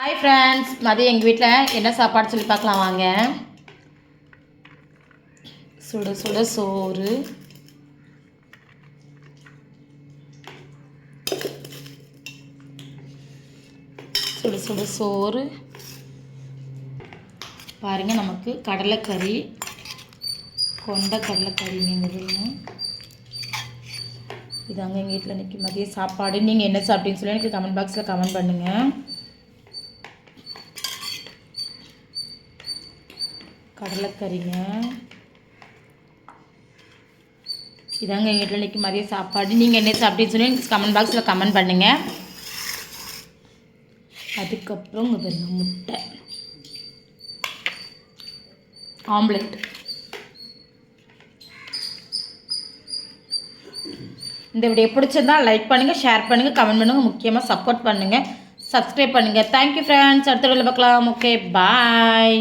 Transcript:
Hi friends மதியம் எங்கள் வீட்டில் என்ன சாப்பாடு சொல்லி பார்க்கலாம் வாங்க. சுட சுட சோறு. சுட சுட சோறு. பாருங்க நமக்கு கடலைக்கறி கொண்ட கடலைக்கறிங்கிறது இதாங்க எங்கள் வீட்டில் இன்றைக்கி மதிய சாப்பாடு. நீங்கள் என்ன சாப்பிட்டீங்கன்னு சொல்லி எனக்கு கமெண்ட் பாக்ஸில் கமெண்ட் பண்ணுங்கள் கடலைக்கறிங்க. இதாங்க எங்கள் வீட்டில் இன்றைக்கி மதிய சாப்பாடு. நீங்கள் என்ன சாப்பிட்டீங்கன்னு சொல்லி கமெண்ட் பாக்ஸில் கமெண்ட் பண்ணுங்கள் அதுக்கப்புறம் இங்கே பாருங்க முட்டை. ஆம்லெட். இந்த வீடியோ பிடிச்சிருந்தா லைக் பண்ணுங்கள் ஷேர் பண்ணுங்கள் கமெண்ட் பண்ணுங்கள் முக்கியமாக சப்போர்ட் பண்ணுங்கள் சப்ஸ்கிரைப் பண்ணுங்கள் தேங்க்யூ ஃப்ரெண்ட்ஸ் அடுத்த வீடியோவில் பார்க்கலாம். Okay bye